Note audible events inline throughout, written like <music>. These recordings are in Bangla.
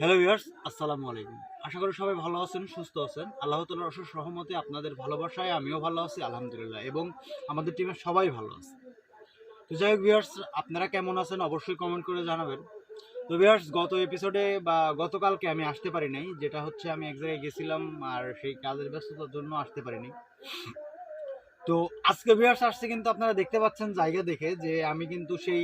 হ্যালো ভিউয়ার্স আসসালামু আলাইকুম। আশা করি সবাই ভালো আছেন, সুস্থ আছেন। আল্লাহ তালার অশেষ রহমতে আপনাদের ভালোবাসায় আমিও ভালো আছি, আলহামদুলিল্লাহ, এবং আমাদের টিমের সবাই ভালো আছে। তো যাই হোক ভিউয়ার্স আপনারা কেমন আছেন অবশ্যই কমেন্ট করে জানাবেন। তো ভিউয়ার্স গত এপিসোডে বা গতকালকে আমি আসতে পারি নাই, যেটা হচ্ছে আমি এক জায়গায় গেছিলাম আর সেই কাজের ব্যস্ততার জন্য আসতে পারিনি। তো আজকে ভিউয়ার্স আসছে কিন্তু আপনারা দেখতে পাচ্ছেন জায়গা দেখে যে আমি কিন্তু সেই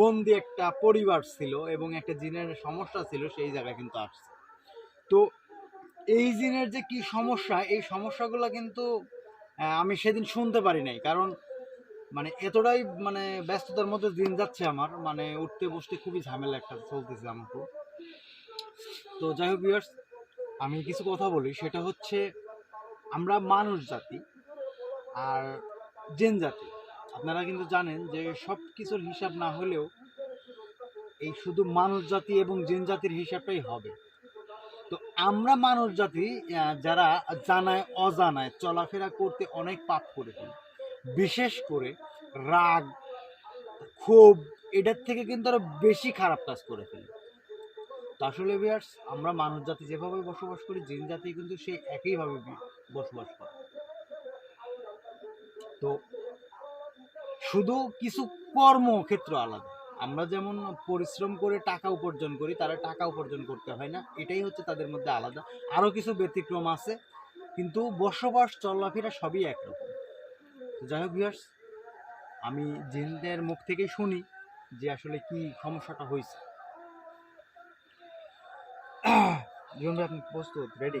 বন্দি একটা পরিবার ছিল এবং একটা জিনের সমস্যা ছিল, সেই জায়গায় কিন্তু আসছে। তো এই জিনের যে কি সমস্যা, এই সমস্যাগুলো কিন্তু আমি সেদিন শুনতে পারি নাই। কারণ মানে এতটাই মানে ব্যস্ততার মধ্যে দিন যাচ্ছে আমার মানে উঠতে বসতে খুবই ঝামেলা একটা চলতেছে আমাকে তো যাই হোক ভিউয়ার্স আমি কিছু কথা বলি। সেটা হচ্ছে, আমরা মানুষ জাতি আর জেন জাতি আপনারা কিন্তু জানেন যে সব কিছুর হিসাব না হলেও এই শুধু মানুষ জাতি এবং জিন জাতির হিসাবটাই হবে। তো আমরা মানুষ জাতি যারা জানায়, অজানায় চলাফেরা করতে অনেক পাপ করে ফেলি। বিশেষ করে রাগ, ক্ষোভ, এটার থেকে কিন্তু আরও বেশি খারাপ কাজ করে ফেলি। তো আসলে ভিউয়ার্স আমরা মানুষ জাতি যেভাবে বসবাস করি জিন জাতি কিন্তু সেই একইভাবে বসবাস করে। তো শুধু কিছু কর্মক্ষেত্র আলাদা। আমরা যেমন পরিশ্রম করে টাকা উপার্জন করি, তারা টাকা উপার্জন করতে হয় না। এটাই হচ্ছে তাদের মধ্যে আলাদা। আরও কিছু ব্যতিক্রম আছে, কিন্তু বসবাস, চলাফেরা সবই একরকম। যাই হোক ভিউয়ার্স আমি জিনদের মুখ থেকে শুনি যে আসলে কি সমস্যাটা হয়েছে। <coughs> জীবন আপনি প্রস্তুত রেডি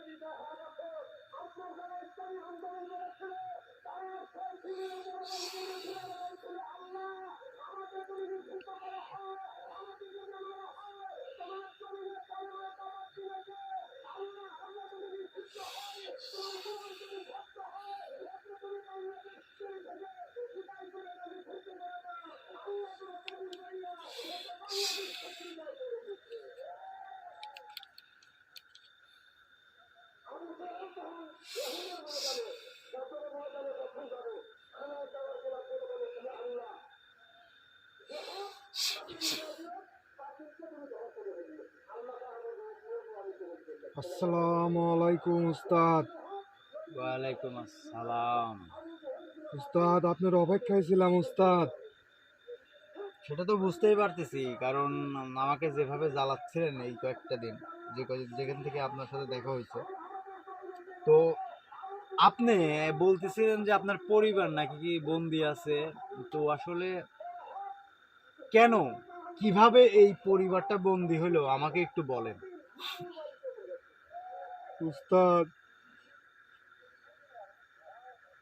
আসসালামু আলাইকুম উস্তাদ। ওয়ালাইকুম আসসালাম। উস্তাদ আপনার অপেক্ষায় ছিলাম উস্তাদ। সেটা তো বুঝতেই পারতেছি কারণ আমাকে যেভাবে জ্বালাচ্ছিলেন এই কয়েকটা দিন যে যেখান থেকে আপনার সাথে দেখা হয়েছে। তো আপনি বলতেছিলেন যে আপনার পরিবার নাকি কি বন্দি আছে? তো আসলে কেন? কীভাবে এই পরিবারটা বন্দি হলো? আমাকে একটু বলেন। উস্তাদ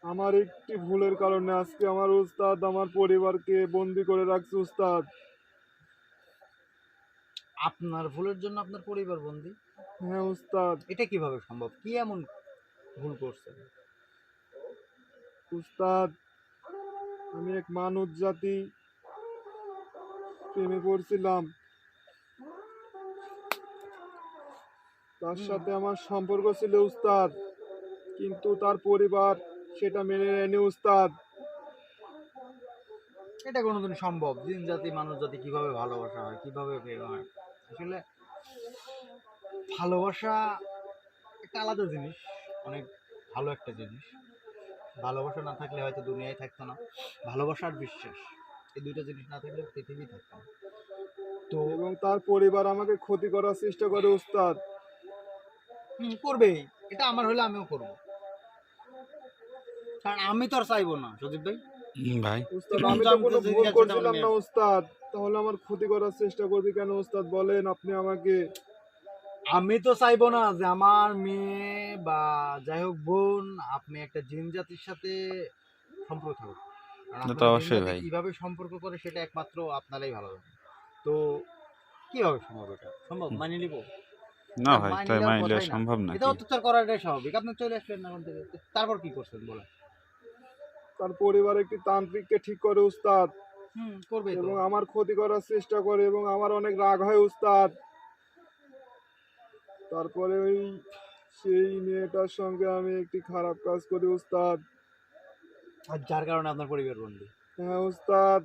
আমার একটি ভুলের কারণে আজকে আমার উস্তাদ আমার পরিবারকে বন্দি করে রাখছে উস্তাদ। আপনার ভুলের জন্য আপনার পরিবার বন্দি? হ্যাঁ উস্তাদ। এটা কীভাবে সম্ভব? কি এমন করছেন। উস্তাদ আমি এক মানব জাতি প্রেমে পড়ছিলাম। তার সাথে আমার সম্পর্ক ছিল উস্তাদ কিন্তু তার পরিবার সেটা মেনে নেয়নি উস্তাদ। এটা কোনোদিন সম্ভব? জিন জাতি মানুষ জাতি কীভাবে ভালোবাসা হয় কীভাবে প্রেম হয়? আসলে ভালোবাসা একটা আলাদা জিনিস। অনেক ভালো একটা জিনিস। ভালোবাসা না থাকলে হয়তো দুনিয়ায় থাকতো না। ভালোবাসা আর বিশ্বাস এই দুইটা জিনিস না থাকলে পৃথিবী থাকতো না। তো এবং তার পরিবার আমাকে ক্ষতি করার চেষ্টা করে উস্তাদ। হুম, করবেই। এটা আমার হলে আমিও করব। কারণ আমি তো আর চাইব না সদীপ ভাই। ভাই। উস্তাদ আমি তো কোনো ভুল করছিলাম তাহলে- না উস্তাদ। তাহলে আমার ক্ষতি করার চেষ্টা করবি কেন উস্তাদ? বলেন আপনি আমাকে আমি তো চাইব না যে আমার মেয়ে বা যাই হোক বোন আপনি একটা জিন জাতির সাথে সম্পর্ক থাকুক। তো অবশ্যই ভাই। কীভাবে সম্পর্ক করে সেটা একমাত্র আপনারাই ভালো জানেন। তো কীভাবে সম্ভব এটা? সম্ভব? হুম। নিব? না ভাই তাই নেওয়ার মাইলে সম্ভব না এটা অত্যাচার করাটাই স্বাভাবিক। আপনি চলে আসলেন না থেকে। তারপর কি করছেন বলেন? তার পরিবার একটি তান্ত্রিককে ঠিক করে উস্তাদ। হুম করবে এবং আমার ক্ষতি করার চেষ্টা করে এবং আমার অনেক রাগ হয় উস্তাদ। তারপরে ওই সেই মেয়েটার সঙ্গে আমি একটি খারাপ কাজ করি উস্তাদ আর যার কারণে আপনার পরিবার বন্ধু হ্যাঁ উস্তাদ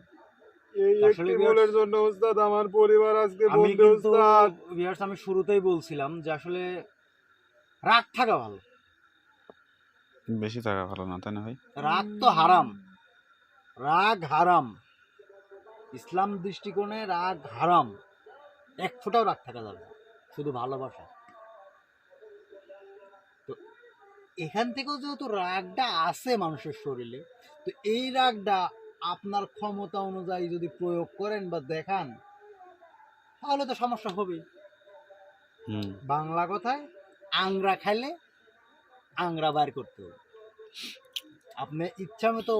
এই আসলে একটি ভুলের জন্য উস্তাদ আমার পরিবার আজকে আমি বন্ধু উস্তাদ viewers, আমি শুরুতেই বলছিলাম যে আসলে রাগ থাকা ভালো। বেশি থাকা ভালো না তাই না ভাই? রাগ তো হারাম। রাগ হারাম। ইসলাম দৃষ্টিকোণে রাগ হারাম। এক ফোঁটাও রাগ থাকা যাবে শুধু ভালোবাসা তো এখান থেকেও যেহেতু রাগটা আছে মানুষের শরীরে তো এই রাগটা আপনার ক্ষমতা অনুযায়ী যদি প্রয়োগ করেন বা দেখান তাহলে তো সমস্যা হুম। বাংলা কথায় আংরা খাইলে আংরা বার করতে হবে। আপনি ইচ্ছা মতো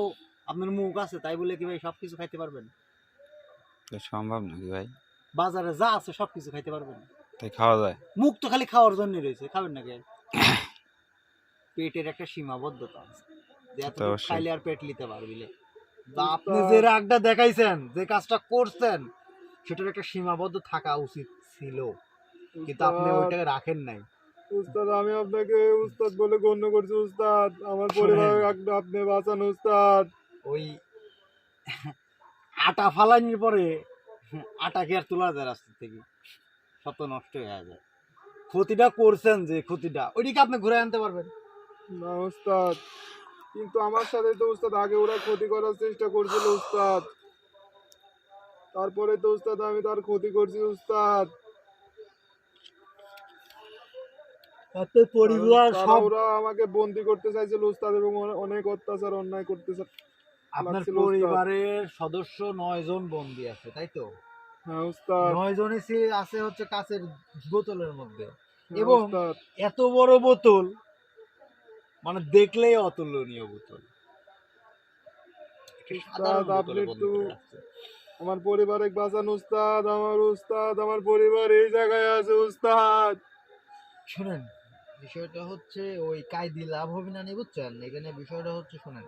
আপনার মুখ আছে তাই বলে কি ভাই সব কিছু খাইতে পারবেন? সম্ভব নাকি ভাই? বাজারে যা আছে সব কিছু খাইতে পারবেন। তাই খাওয়া যায়? মুখ তো খালি খাওয়ার জন্য রয়েছে খাবেন না কে পেটের একটা সীমাবদ্ধতা। আছে যে এত খাইলে আর পেট নিতে পারবিলে আপনি যে রাগটা দেখাইছেন যে কাজটা করছেন সেটার একটা সীমাবদ্ধ থাকা উচিত ছিল। কিন্তু আপনি ওইটাকে রাখেন নাই। উস্তাদ আমি আপনাকে উস্তাদ বলে গণ্য করছি উস্তাদ। আমার। পরিবার আপনি বাঁচান উস্তাদ। ওই আটা ফালানির পরে আটাকে আর তোলা যায় রাস্তা থেকে। সব তো নষ্ট হয়ে যায়। ক্ষতিটা করছেন যে ক্ষতিটা ওইদিকে আপনি ঘুরে আনতে পারবেন। না উস্তাদ কিন্তু আমার সাথে তো উস্তাদ আগে ওরা ক্ষতি করার চেষ্টা করছিল উস্তাদ তারপরে তো উস্তাদ আমি তার ক্ষতি করছি উস্তাদ আপনার পরিবার সব ওরা আমাকে বন্দি করতে চাইছিল উস্তাদ এবং অনেক অত্যাচার অন্যায় করতে আপনার পরিবারের সদস্য নয় জন বন্দি আছে তাই তো? হ্যাঁ উস্তাদ নয় জনই আছে হচ্ছে কাছের বোতলের মধ্যে। হ্যাঁ, এবং এত বড় বোতল মানে দেখলেই অতুলনীয় বোতল। উস্তাদ, আপনি একটু- আমার পরিবারে বাঁচান উস্তাদ আমার উস্তাদ আমার পরিবার এই জায়গায় আছে উস্তাদ। শুনেন বিষয়টা হচ্ছে ওই কায়দি লাভ হবে না নি বুঝছেন? এখানে বিষয়টা হচ্ছে শুনেন।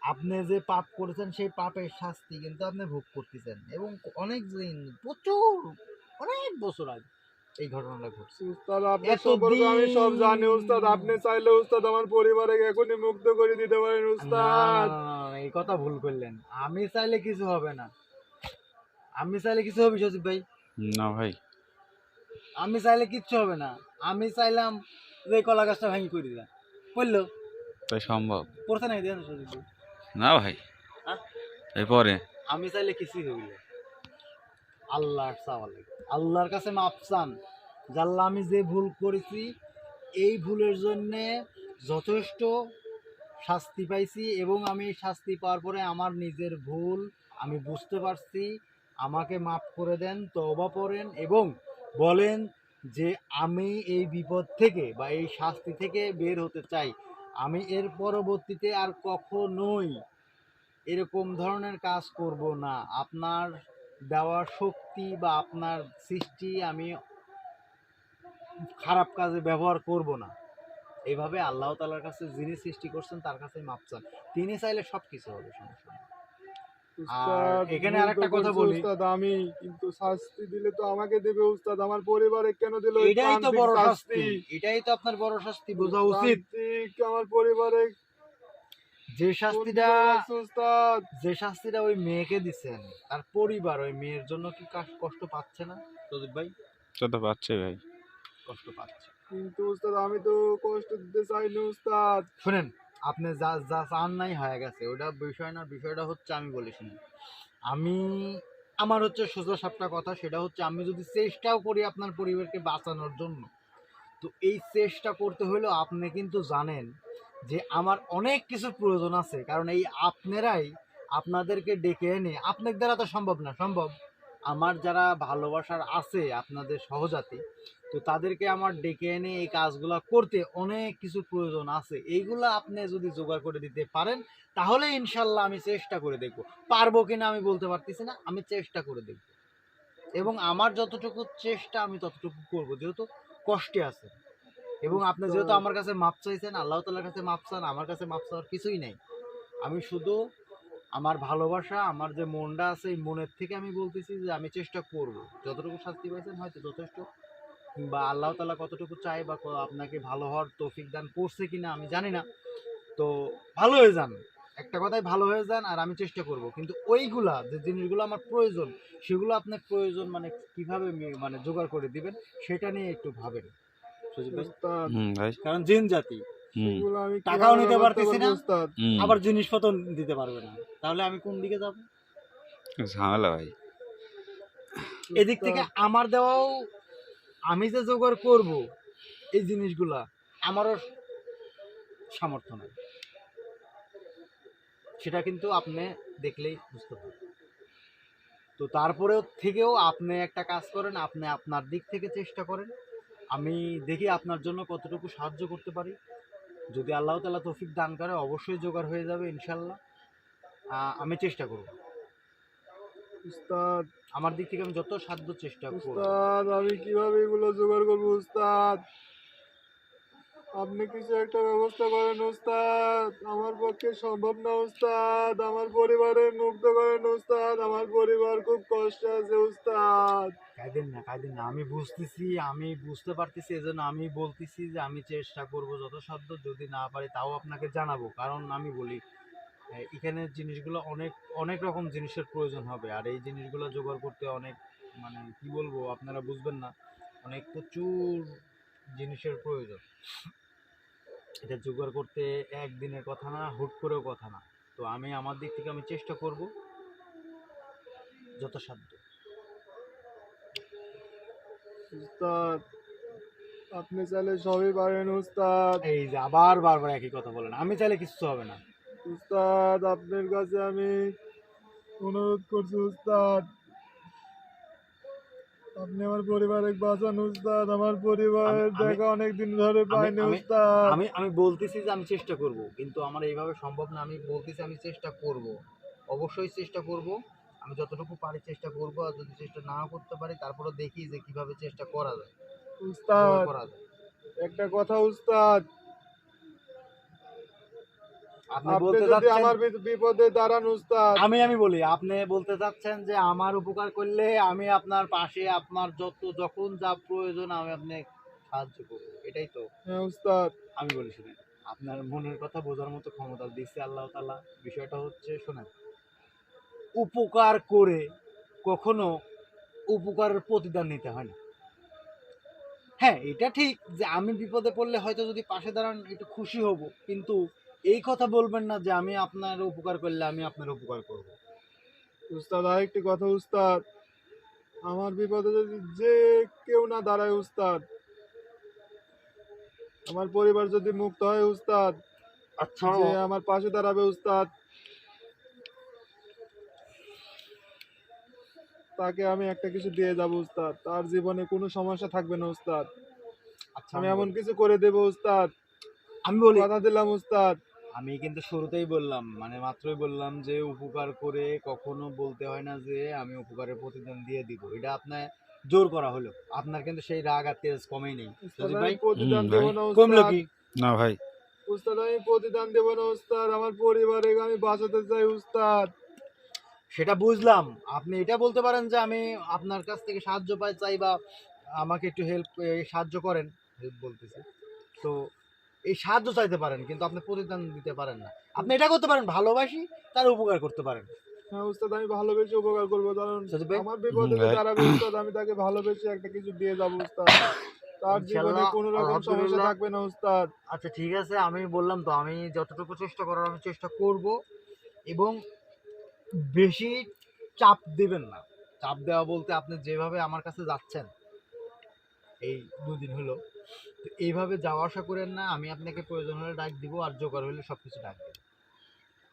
আপনি যে পাপ করেছেন সেই পাপের শাস্তি কিন্তু আপনি ভোগ করতেছেন। এবং অনেক দিন প্রচুর অনেক বছর আগে এই ঘটনাটা ঘটছে। উস্তাদ আপনার সম্পর্কে আমি সব জানি উস্তাদ। আপনি চাইলে উস্তাদ আমার পরিবারে এখনই মুক্ত করে দিতে পারেন উস্তাদ। এই কথা ভুল করলেন। আমি চাইলে কিছু হবে না। আমি চাইলে কিছু হবে সচিব ভাই? না ভাই। আমি চাইলে কিচ্ছু হবে না। আমি চাইলাম যে এই কলা গাছটা ভাঙি করে দিলাম। বলল তাই সম্ভব। পড়তে নাই দেন সচিব ভাই? না ভাই। হ্যাঁ? এরপরে? আমি চাইলে কিছুই হইল আল্লাহর চাওয়া আল্লাহর কাছে মাপ চান। জাল্লা আমি যে ভুল করেছি, এই ভুলের জন্যে যথেষ্ট শাস্তি পাইছি এবং আমি শাস্তি পাওয়ার পরে আমার নিজের ভুল আমি বুঝতে পারছি। আমাকে মাফ করে দেন, তওবা পড়েন এবং বলেন যে আমি এই বিপদ থেকে বা এই শাস্তি থেকে বের হতে চাই। আমি এর পরবর্তীতে আর কখনোই এরকম ধরনের কাজ করব না। আপনার দেওয়ার শক্তি বা আপনার সৃষ্টি আমি খারাপ কাজে ব্যবহার করব না। এইভাবে আল্লাহ তালার কাছে যিনি সৃষ্টি করছেন তার কাছে মাপ চান। তিনি চাইলে সব কিছু হবে সমস্যা। এখানে আরেকটা কথা বলি। উস্তাদ আমি কিন্তু শাস্তি দিলে তো আমাকে দেবে উস্তাদ আমার পরিবারে কেন দিল এটাই তো বড় শাস্তি? এটাই তো আপনার বড় শাস্তি বোঝা উচিত। আমার পরিবারে যে শাস্তিটা যে শাস্তিটা ওই মেয়েকে দিচ্ছেন তার পরিবার ওই মেয়ের জন্য কি কষ্ট পাচ্ছে না? প্রদীপ ভাই? তো তো পাচ্ছে ভাই। কষ্ট পাচ্ছে। কিন্তু উস্তাদ আমি তো কষ্ট দিতে চাইনি উস্তাদ। শুনেন আপনি যা যা চান নাই হয়ে গেছে। ওটা বিষয় না বিষয়টা হচ্ছে আমি বলি শুনুন। আমি আমার হচ্ছে সোজা সাপটা কথা সেটা হচ্ছে আমি যদি চেষ্টাও করি আপনার পরিবারকে বাঁচানোর জন্য তো এই চেষ্টা করতে হলেও আপনি কিন্তু জানেন যে আমার অনেক কিছু প্রয়োজন আছে। কারণ এই আপনারাই আপনাদেরকে ডেকে এনে আপনার দ্বারা তো সম্ভব না, সম্ভব। আমার যারা ভালোবাসার আছে, আপনাদের সহজাতি, তো তাদেরকে আমার ডেকে এনে এই কাজগুলা করতে অনেক কিছু প্রয়োজন আছে। এইগুলো আপনি যদি জোগাড় করে দিতে পারেন, তাহলে ইনশাল্লাহ আমি চেষ্টা করে দেখব। পারব কিনা আমি বলতে পারতেছি না, আমি চেষ্টা করে দেখব। এবং আমার যতটুকু চেষ্টা, আমি ততটুকু করব, যেহেতু কষ্টে আছে এবং আপনি যেহেতু আমার কাছে মাপ চাইছেন আল্লাহ তালার কাছে মাপ চান আমার কাছে মাপ চাওয়ার কিছুই নেই। আমি শুধু আমার ভালোবাসা আমার যে মনটা আছে এই মনের থেকে আমি বলতেছি যে আমি চেষ্টা করব। যতটুকু শাস্তি পাইছেন হয়তো যথেষ্ট কিংবা আল্লাহ তালা কতটুকু চায় বা আপনাকে ভালো হওয়ার তৌফিক দান করছে কিনা আমি জানি না। তো ভালো হয়ে যান একটা কথাই ভালো হয়ে যান আর আমি চেষ্টা করব। কিন্তু ওইগুলা যে জিনিসগুলো আমার প্রয়োজন সেগুলো আপনার প্রয়োজন মানে কীভাবে মানে জোগাড় করে দিবেন সেটা নিয়ে একটু ভাবেন। কারণ জিন জাতি। আমি টাকাও নিতে পারতেছি না। আবার জিনিসপত্র দিতে পারবে না। তাহলে আমি কোন দিকে যাব? ঝামেলা ভাই। এদিক থেকে আমার দেওয়াও আমি যে জোগাড় করব এই জিনিসগুলা আমারও সামর্থ্য নাই। সেটা কিন্তু আপনি দেখলেই বুঝতে পারবেন। তো তারপরেও থেকেও আপনি একটা কাজ করেন আপনি আপনার দিক থেকে চেষ্টা করেন। আমি দেখি আপনার জন্য কতটুকু সাহায্য করতে পারি। যদি আল্লাহ তালা তৌফিক দান করে অবশ্যই জোগাড় হয়ে যাবে ইনশাল্লাহ আমি চেষ্টা করব। উস্তাদ। আমার দিক থেকে আমি যত সাধ্য চেষ্টা করব। উস্তাদ আমি কীভাবে এগুলো জোগাড় করব উস্তাদ? আপনি কিছু একটা ব্যবস্থা করেন, উস্তাদ। আমার পক্ষে সম্ভব না, উস্তাদ। আমার পরিবারের মুক্ত করেন ওস্তাদ আমার পরিবার খুব কষ্টে আছে, উস্তাদ। কাঁদেন না কাঁদেন না। আমি বুঝতেছি, আমি বুঝতে পারতেছি, এজন্য আমি বলতেছি যে আমি চেষ্টা করব যত সাধ্য যদি না পারি, তাও আপনাকে জানাব। কারণ আমি বলি এখানে জিনিসগুলো অনেক অনেক রকম জিনিসের প্রয়োজন হবে। আর এই জিনিসগুলো জোগাড় করতে অনেক মানে কি বলব, আপনারা বুঝবেন না। অনেক প্রচুর জিনিসের প্রয়োজন। এটা জোগাড় করতে একদিনের কথা না হুট করেও কথা না। তো আমি আমার দিক থেকে আমি চেষ্টা করব যত সাধ্য উস্তাদ আপনি চাইলে সবই পারেন উস্তাদ। এই যে আবার বারবার একই কথা বলেন আমি চাইলে কিছু হবে না। উস্তাদ আপনার কাছে আমি অনুরোধ করছি উস্তাদ। আপনি আমার পরিবারে বাঁচান উস্তাদ আমার পরিবারের দেখা অনেক দিন ধরে পাইনি উস্তাদ। আমি আমি বলতেছি যে আমি চেষ্টা করব কিন্তু আমার এইভাবে সম্ভব না। আমি বলতেছি আমি চেষ্টা করব। অবশ্যই চেষ্টা করব। আমি যতটুকু পারি চেষ্টা করব আর যদি চেষ্টা না করতে পারি তারপরে দেখি যে কীভাবে চেষ্টা করা যায়। উস্তাদ করা যায়। একটা কথা উস্তাদ আপনি আপনি বলতে চাচ্ছেন আমার বিপদে দাঁড়ান উস্তাদ। আমি আমি বলি আপনি বলতে চাচ্ছেন যে আমার উপকার করলে আমি আপনার পাশে আপনার যত যখন যা প্রয়োজন আমি আপনি সাহায্য করব। এটাই তো। হ্যাঁ উস্তাদ। আমি বলি শুনেন আপনার মনের কথা বোঝার মতো ক্ষমতা দিচ্ছে আল্লাহ বিষয়টা হচ্ছে শোনেন উপকার করে কখনো উপকারের প্রতিদান নিতে হয় না। হ্যাঁ এটা ঠিক যে আমি বিপদে পড়লে হয়তো যদি পাশে দাঁড়ান একটু খুশি হব কিন্তু এই কথা বলবেন না যে আমি আপনার উপকার করলে আমি আপনার উপকার করব। উস্তাদ আরেকটি কথা উস্তাদ। আমার বিপদে যদি যে কেউ না দাঁড়ায় উস্তাদ আমার পরিবার যদি মুক্ত হয় উস্তাদ আচ্ছা। যে আমার পাশে দাঁড়াবে উস্তাদ তাকে আমি একটা কিছু দিয়ে যাব উস্তাদ। তার জীবনে কোনো সমস্যা থাকবে না উস্তাদ। আচ্ছা আমি এমন কিছু করে দেব উস্তাদ। আমি বলি। কথা দিলাম উস্তাদ। আমি কিন্তু শুরুতেই বললাম মানে মাত্রই বললাম যে উপকার করে কখনো বলতে হয় না যে আমি উপকারের প্রতিদান দিয়ে দিব। এটা আপনার জোর করা হলো। আপনার কিন্তু সেই রাগ আর তেজ কমেই নেই। ভাই কমলো কি? না ভাই। উস্তাদ আমি প্রতিদান দেব না উস্তাদ। আমার পরিবারে আমি বাঁচাতে চাই উস্তাদ। সেটা বুঝলাম। আপনি এটা বলতে পারেন যে আমি আপনার কাছ থেকে সাহায্য পাই চাই বা আমাকে একটু হেল্প সাহায্য করেন। হেল্প বলতেছি। তো এই সাহায্য চাইতে পারেন কিন্তু আপনি প্রতিদান দিতে পারেন না। আপনি এটা করতে পারেন ভালোবাসি তার উপকার করতে পারেন। হ্যাঁ উস্তাদ আমি ভালোবেসে উপকার করব। কারণ সজীব ভাই? আমার বিপদে হুম, যে ভাই। দাঁড়াবে উস্তাদ আমি তাকে ভালোবেসে একটা কিছু দিয়ে যাব উস্তাদ। তার জীবনে কোনো রকম সমস্যা থাকবে না উস্তাদ। আচ্ছা ঠিক আছে আমি বললাম তো আমি যতটুকু চেষ্টা করার আমি চেষ্টা করব এবং বেশি চাপ দেবেন না। চাপ দেওয়া বলতে আপনি যেভাবে আমার কাছে যাচ্ছেন এই দুদিন হলো এইভাবে যাওয়া আসা করেন না আমি আপনাকে প্রয়োজন হলে ডাক দিব আর জোগাড় হলে সব কিছু ডাক দেব।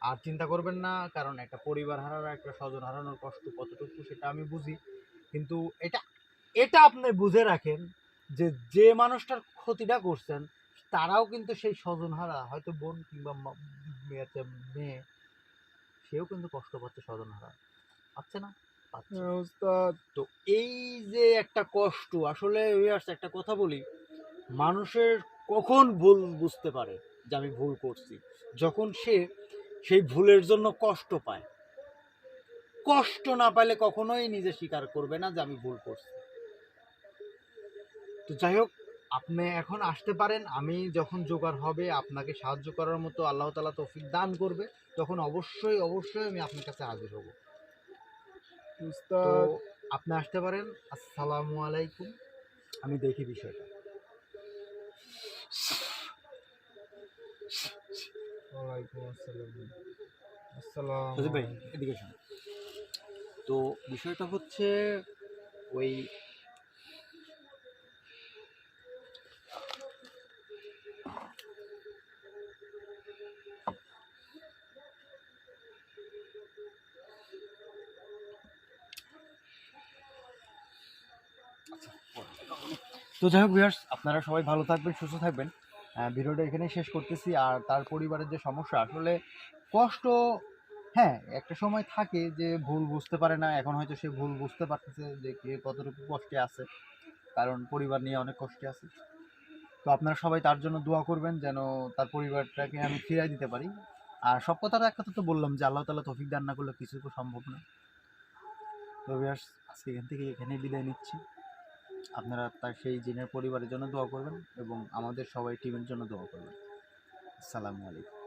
আর চিন্তা করবেন না কারণ একটা পরিবার হারানো একটা স্বজন হারানোর কষ্ট কতটুকু সেটা আমি বুঝি। কিন্তু এটা এটা আপনি বুঝে রাখেন যে যে মানুষটার ক্ষতিটা করছেন তারাও কিন্তু সেই স্বজনহারা হয়তো বোন কিংবা মেয়ে মেয়ে সেও কিন্তু কষ্ট পাচ্ছে স্বজনহারা পাচ্ছে না। হ্যাঁ তো এই যে একটা কষ্ট আসলে একটা কথা বলি। মানুষের কখন ভুল বুঝতে পারে যে আমি ভুল করছি? যখন সে সেই ভুলের জন্য কষ্ট পায়। কষ্ট না পাইলে কখনোই নিজে স্বীকার করবে না যে আমি ভুল করছি। তো যাই হোক আপনি এখন আসতে পারেন আমি যখন জোগাড় হবে আপনাকে সাহায্য করার মতো আল্লাহ তালা তৌফিক দান করবে তখন অবশ্যই অবশ্যই আমি আপনার কাছে হাজির হব। আপনি আসতে পারেন আসসালামু আলাইকুম। আমি দেখি বিষয়টা ওয়ালাইকুম আসসালাম আসসালাম সজীব ভাই এদিকে শোনো তো বিষয়টা হচ্ছে ওই তো যাই হোক ভিউয়ার্স আপনারা সবাই ভালো থাকবেন, সুস্থ থাকবেন। ভিডিওটা এখানেই শেষ করতেছি। আর তার পরিবারের যে সমস্যা, আসলে কষ্ট হ্যাঁ একটা সময় থাকে যে ভুল বুঝতে পারে না। এখন হয়তো সে ভুল বুঝতে পারতেছে যে কে কতটুকু কষ্টে আছে। কারণ পরিবার নিয়ে অনেক কষ্টে আছে। তো আপনারা সবাই তার জন্য দোয়া করবেন যেন তার পরিবারটাকে আমি ফিরিয়ে দিতে পারি। আর সব কথাটা একটা তো বললাম যে আল্লাহ তালা তফিক দান না করলে কিছু সম্ভব না। তো আজকে এখান থেকে এখানেই বিদায় নিচ্ছি। আপনারা তার সেই জিনের পরিবারের জন্য দোয়া করবেন এবং আমাদের সবাই টিমের জন্য দোয়া করবেন। আসসালামু আলাইকুম।